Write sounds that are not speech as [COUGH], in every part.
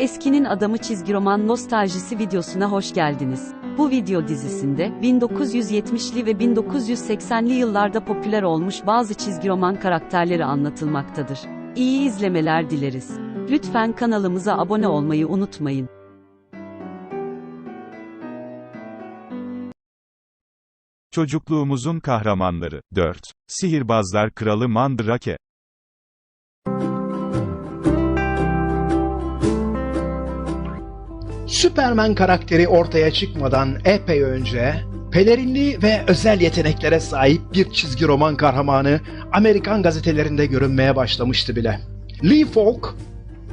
Eskinin Adamı çizgi roman nostaljisi videosuna hoş geldiniz. Bu video dizisinde 1970'li ve 1980'li yıllarda popüler olmuş bazı çizgi roman karakterleri anlatılmaktadır. İyi izlemeler dileriz. Lütfen kanalımıza abone olmayı unutmayın. Çocukluğumuzun kahramanları 4. Sihirbazlar Kralı Mandrake Superman karakteri ortaya çıkmadan epey önce pelerinli ve özel yeteneklere sahip bir çizgi roman kahramanı Amerikan gazetelerinde görünmeye başlamıştı bile. Lee Falk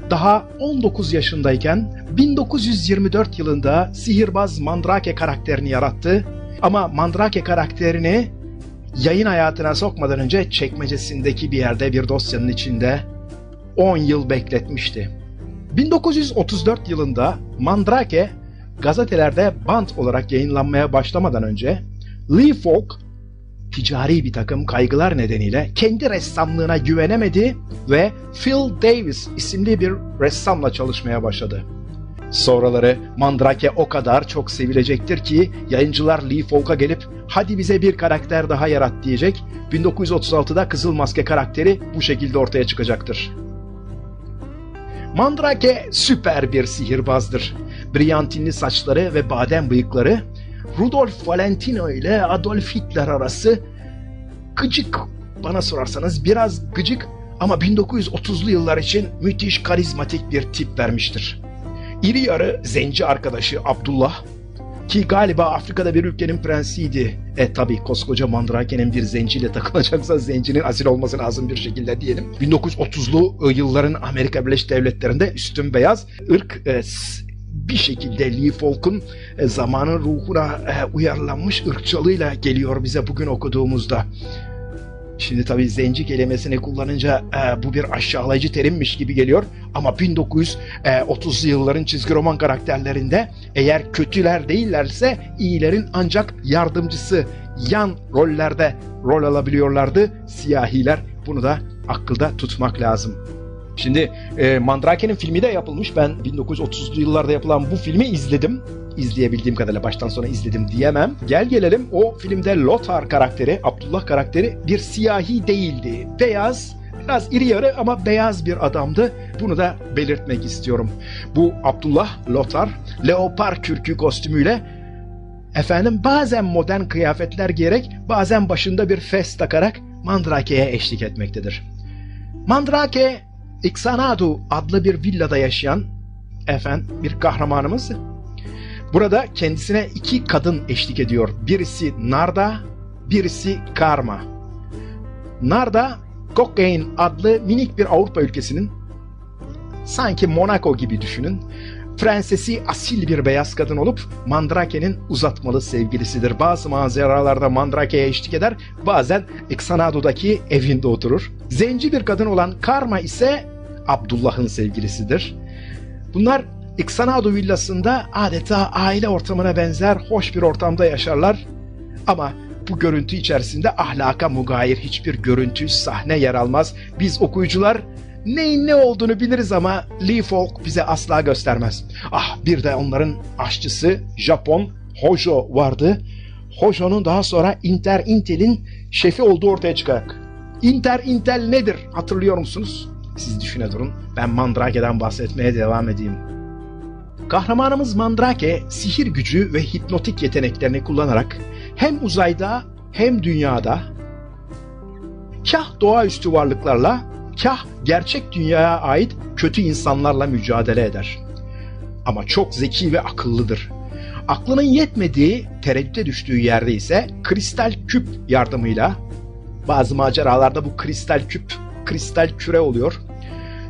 daha 19 yaşındayken 1924 yılında sihirbaz Mandrake karakterini yarattı ama Mandrake karakterini yayın hayatına sokmadan önce çekmecesindeki bir yerde bir dosyanın içinde 10 yıl bekletmişti. 1934 yılında Mandrake gazetelerde bant olarak yayınlanmaya başlamadan önce Lee Falk ticari bir takım kaygılar nedeniyle kendi ressamlığına güvenemedi ve Phil Davis isimli bir ressamla çalışmaya başladı. Sonraları Mandrake o kadar çok sevilecektir ki yayıncılar Lee Falk'a gelip hadi bize bir karakter daha yarat diyecek. 1936'da Kızıl Maske karakteri bu şekilde ortaya çıkacaktır. Mandrake süper bir sihirbazdır. Briyantinli saçları ve badem bıyıkları Rudolf Valentino ile Adolf Hitler arası gıcık bana sorarsanız biraz gıcık ama 1930'lu yıllar için müthiş karizmatik bir tip vermiştir. İri yarı zenci arkadaşı Abdullah ki galiba Afrika'da bir ülkenin prensiydi. E tabi koskoca Mandrake'nin bir zenciyle takılacaksa zencinin asil olması lazım bir şekilde diyelim. 1930'lu yılların Amerika Birleşik Devletleri'nde üstün beyaz ırk e, bir şekilde Lee Falk'un e, zamanın ruhuna e, uyarlanmış ırkçılığıyla geliyor bize bugün okuduğumuzda. Şimdi tabii zenci kelimesini kullanınca e, bu bir aşağılayıcı terimmiş gibi geliyor. Ama 1930'lu yılların çizgi roman karakterlerinde eğer kötüler değillerse iyilerin ancak yardımcısı yan rollerde rol alabiliyorlardı siyahiler. Bunu da akılda tutmak lazım. Şimdi e, Mandrake'nin filmi de yapılmış. Ben 1930'lu yıllarda yapılan bu filmi izledim. İzleyebildiğim kadarıyla baştan sona izledim diyemem. Gel gelelim o filmde Lothar karakteri, Abdullah karakteri bir siyahi değildi. Beyaz, biraz iri yarı ama beyaz bir adamdı. Bunu da belirtmek istiyorum. Bu Abdullah Lothar, leopar kürkü kostümüyle efendim bazen modern kıyafetler giyerek bazen başında bir fes takarak Mandrake'ye eşlik etmektedir. Mandrake, Ixanadu adlı bir villada yaşayan efendim bir kahramanımız. Burada kendisine iki kadın eşlik ediyor. Birisi Narda, birisi Karma. Narda, Cocaine adlı minik bir Avrupa ülkesinin sanki Monaco gibi düşünün. Prensesi asil bir beyaz kadın olup Mandrake'nin uzatmalı sevgilisidir. Bazı manzaralarda Mandrake'ye eşlik eder, bazen Xanadu'daki evinde oturur. Zenci bir kadın olan Karma ise Abdullah'ın sevgilisidir. Bunlar Xanadu villasında adeta aile ortamına benzer hoş bir ortamda yaşarlar. Ama bu görüntü içerisinde ahlaka mugayir hiçbir görüntü, sahne yer almaz. Biz okuyucular neyin ne olduğunu biliriz ama Lee Falk bize asla göstermez. Ah bir de onların aşçısı Japon Hojo vardı. Hojo'nun daha sonra Inter Intel'in şefi olduğu ortaya çıkacak. Inter Intel nedir hatırlıyor musunuz? Siz düşüne durun. Ben Mandrake'den bahsetmeye devam edeyim. Kahramanımız Mandrake sihir gücü ve hipnotik yeteneklerini kullanarak hem uzayda hem dünyada kah doğaüstü varlıklarla kah gerçek dünyaya ait kötü insanlarla mücadele eder. Ama çok zeki ve akıllıdır. Aklının yetmediği, tereddüte düştüğü yerde ise kristal küp yardımıyla bazı maceralarda bu kristal küp, kristal küre oluyor.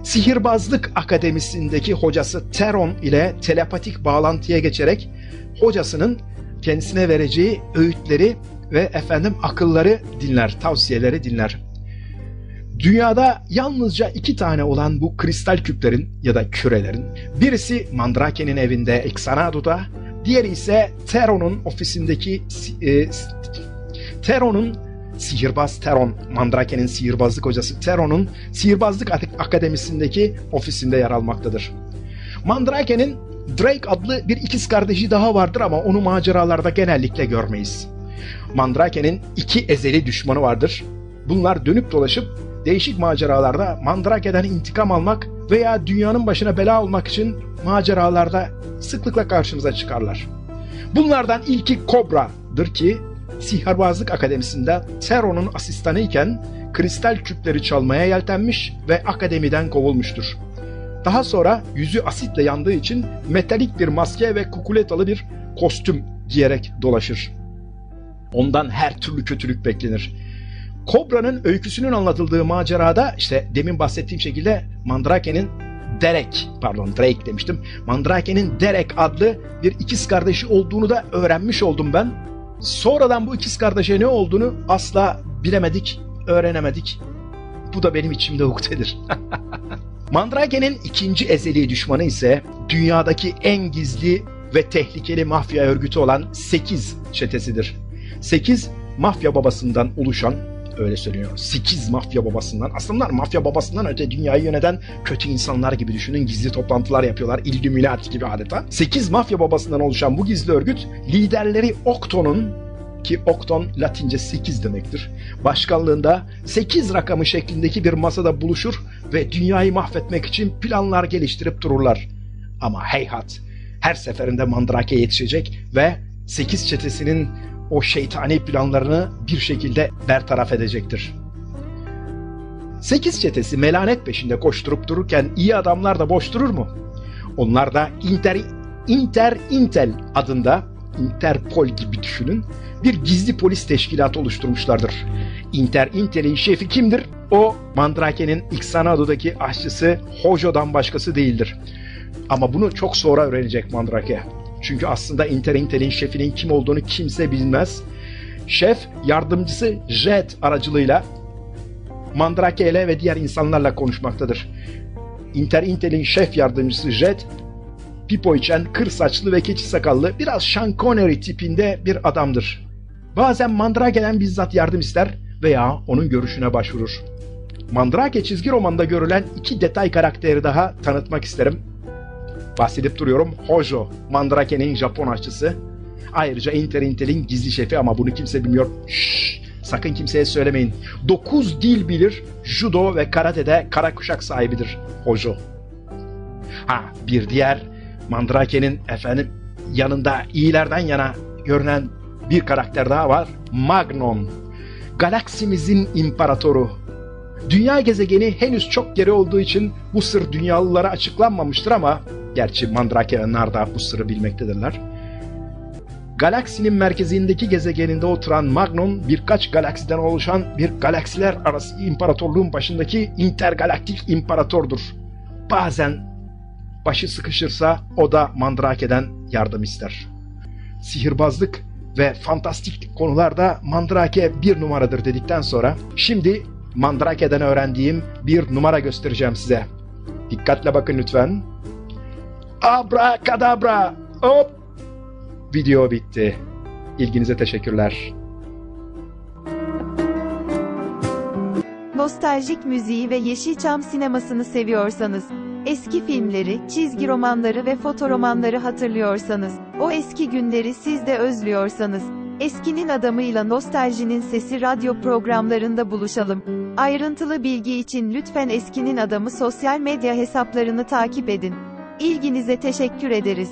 Sihirbazlık Akademisi'ndeki hocası Teron ile telepatik bağlantıya geçerek hocasının kendisine vereceği öğütleri ve efendim akılları dinler, tavsiyeleri dinler. Dünyada yalnızca iki tane olan bu kristal küplerin ya da kürelerin birisi Mandrake'nin evinde Xanadu'da, diğeri ise Teron'un ofisindeki e, Teron'un sihirbaz Teron, Mandrake'nin sihirbazlık hocası Teron'un sihirbazlık Ak- akademisindeki ofisinde yer almaktadır. Mandrake'nin Drake adlı bir ikiz kardeşi daha vardır ama onu maceralarda genellikle görmeyiz. Mandrake'nin iki ezeli düşmanı vardır. Bunlar dönüp dolaşıp değişik maceralarda Mandrake'den intikam almak veya dünyanın başına bela olmak için maceralarda sıklıkla karşımıza çıkarlar. Bunlardan ilki Kobra'dır ki Sihirbazlık Akademisi'nde Teron'un asistanı iken kristal küpleri çalmaya yeltenmiş ve akademiden kovulmuştur. Daha sonra yüzü asitle yandığı için metalik bir maske ve kukuletalı bir kostüm giyerek dolaşır. Ondan her türlü kötülük beklenir. Kobra'nın öyküsünün anlatıldığı macerada işte demin bahsettiğim şekilde Mandrake'nin Derek, pardon Drake demiştim. Mandrake'nin Derek adlı bir ikiz kardeşi olduğunu da öğrenmiş oldum ben. Sonradan bu ikiz kardeşe ne olduğunu asla bilemedik, öğrenemedik. Bu da benim içimde uktedir. [LAUGHS] Mandrake'nin ikinci ezeli düşmanı ise dünyadaki en gizli ve tehlikeli mafya örgütü olan 8 çetesidir. 8 mafya babasından oluşan öyle söyleniyor. 8 mafya babasından. Aslında mafya babasından öte dünyayı yöneten kötü insanlar gibi düşünün. Gizli toplantılar yapıyorlar. Illuminati gibi adeta. 8 mafya babasından oluşan bu gizli örgüt liderleri Okton'un ki Okton Latince 8 demektir. Başkanlığında 8 rakamı şeklindeki bir masada buluşur ve dünyayı mahvetmek için planlar geliştirip dururlar. Ama heyhat her seferinde Mandrake yetişecek ve 8 çetesinin o şeytani planlarını bir şekilde bertaraf edecektir. 8 çetesi melanet peşinde koşturup dururken iyi adamlar da boş durur mu? Onlar da Inter, Inter Intel adında Interpol gibi düşünün bir gizli polis teşkilatı oluşturmuşlardır. Inter Intel'in şefi kimdir? O Mandrake'nin Xanado'daki aşçısı Hojo'dan başkası değildir. Ama bunu çok sonra öğrenecek Mandrake. Çünkü aslında Inter Intel'in şefinin kim olduğunu kimse bilmez. Şef yardımcısı Jet aracılığıyla Mandrake ile ve diğer insanlarla konuşmaktadır. Inter Intel'in şef yardımcısı Jet, pipo içen, kır saçlı ve keçi sakallı, biraz Sean Connery tipinde bir adamdır. Bazen Mandrake'den bizzat yardım ister veya onun görüşüne başvurur. Mandrake çizgi romanda görülen iki detay karakteri daha tanıtmak isterim. Bahsedip duruyorum. Hojo, Mandrake'nin Japon aşçısı. Ayrıca Inter Intel'in gizli şefi ama bunu kimse bilmiyor. Şşş, sakın kimseye söylemeyin. 9 dil bilir, judo ve karatede kara kuşak sahibidir Hojo. Ha bir diğer Mandrake'nin efendim yanında iyilerden yana görünen bir karakter daha var. Magnon. Galaksimizin imparatoru. Dünya gezegeni henüz çok geri olduğu için bu sır dünyalılara açıklanmamıştır ama gerçi Mandrake'ler da bu sırrı bilmektedirler. Galaksinin merkezindeki gezegeninde oturan Magnon birkaç galaksiden oluşan bir galaksiler arası imparatorluğun başındaki intergalaktik imparatordur. Bazen başı sıkışırsa o da Mandrake'den yardım ister. Sihirbazlık ve fantastik konularda Mandrake bir numaradır dedikten sonra şimdi Mandrake'den öğrendiğim bir numara göstereceğim size. Dikkatle bakın lütfen. Abrakadabra. Hop. Video bitti. İlginize teşekkürler. Nostaljik müziği ve Yeşilçam sinemasını seviyorsanız, eski filmleri, çizgi romanları ve fotoromanları hatırlıyorsanız, o eski günleri siz de özlüyorsanız, Eskinin Adamıyla Nostaljinin Sesi radyo programlarında buluşalım. Ayrıntılı bilgi için lütfen Eskinin Adamı sosyal medya hesaplarını takip edin. İlginize teşekkür ederiz.